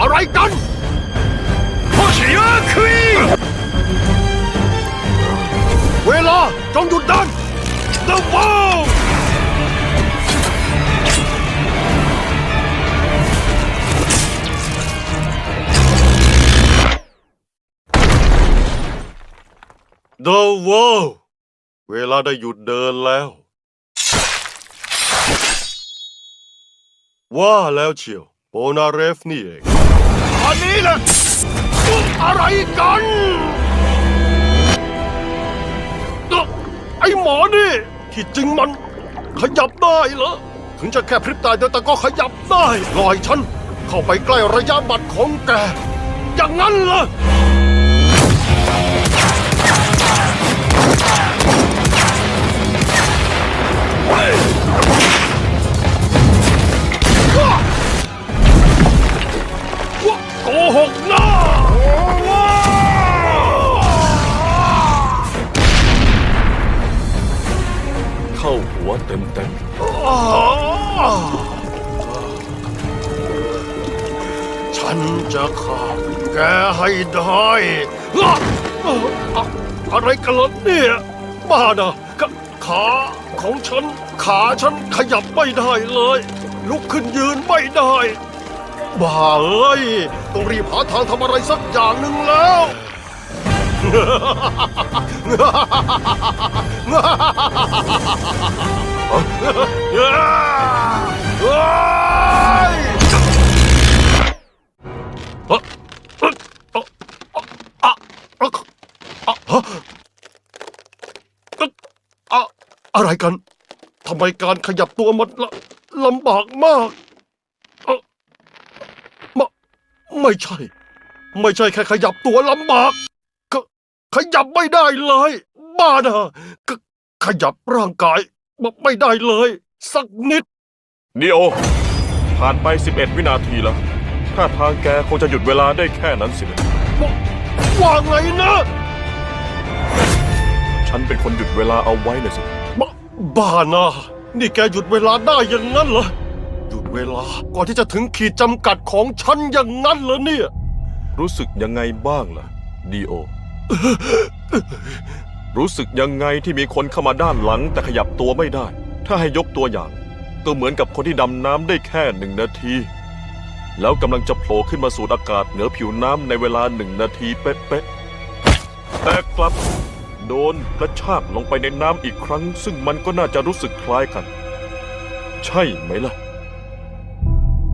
อะไรกันโคเชียคุยเวลาจงหยุดเดิน The Wall เดอะวอลเวลาได้หยุดเดินแล้ว ว่าแล้วเชียวโปนาเรฟนี่เอง อันนี้แหละอะไรกันไอ้หมอนี่ ที่จริงมันขยับได้เหรอ ถึงจะแค่พริบตาเดียวแต่ก็ขยับได้ลอยฉัน เข้าไปใกล้ระยะบัตรของแก อย่างนั้นเหรอ เข้าหัวเต็มเต็มฉันจะฆ่าแกให้ได้ อะไรกันล่ะเนี่ยบ้านะขาของฉัน ขาฉันขยับไม่ได้เลย ลุกขึ้นยืนไม่ได้ บ้าเอ้ยต้องรีบหาทางทำอะไรสักอย่างหนึ่งแล้วเฮ้ยเอ่ออ่อเอ่ออะอะอะอะอะอะไรกัน ทำไมการขยับตัวมันลลำบากมากเอ่อไม่ไม่ใช่ ไม่ใช่แค่ขยับตัวลำบากขขยับไม่ได้เลย บ้านะขขยับร่างกาย ไม่ได้เลย สักนิดนีโอผ่านไป 11 วินาทีแล้วถ้าทางแกคงจะหยุดเวลาได้แค่นั้นสินะว่าว่าไงนะฉันเป็นคนหยุดเวลาเอาไว้นะสิบ้าบ้านะ นี่แกหยุดเวลาได้อย่างนั้นเหรอ หยุดเวลาก่อนที่จะถึงขีดจำกัดของฉันอย่างนั้นเหรอเนี่ย รู้สึกยังไงบ้างล่ะ ดีโอ รู้สึกยังไงที่มีคนเข้ามาด้านหลังแต่ขยับตัวไม่ได้ ถ้าให้ยกตัวอย่าง ก็เหมือนกับคนที่ดำน้ำได้แค่หนึ่งนาที แล้วกำลังจะโผล่ขึ้นมาสูดอากาศเหนือผิวน้ำในเวลาหนึ่งนาทีเป๊ะๆแต่กลับ โดนกระชากลงไปในน้ำอีกครั้ง ซึ่งมันก็น่าจะรู้สึกคล้ายกัน ใช่ไหมล่ะ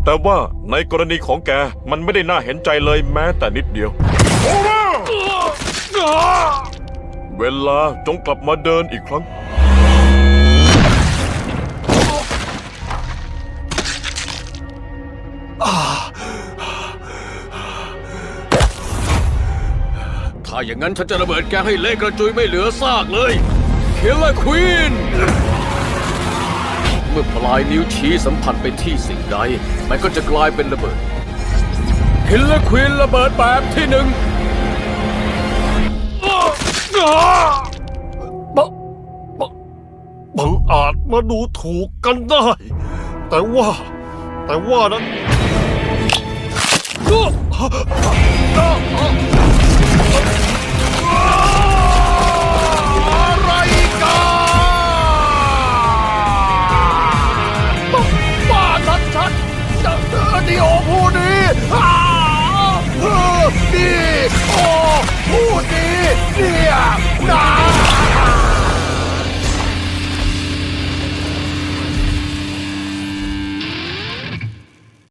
แต่ว่าในกรณีของแกมันไม่ได้น่าเห็นใจเลยแม้แต่นิดเดียว เวลาจงกลับมาเดินอีกครั้ง ถ้าอย่างนั้นฉันจะระเบิดแกให้เละกระจุยไม่เหลือซากเลยเคลเลอร์ควีนเมื่อปลายนิ้วชี้สัมผัสไปที่สิ่งใด มันก็จะกลายเป็นระเบิดเคลเลอร์ควีนระเบิดแบบที่หนึ่ง มาดูถูกกันได้ แต่ว่า แต่ว่านั้น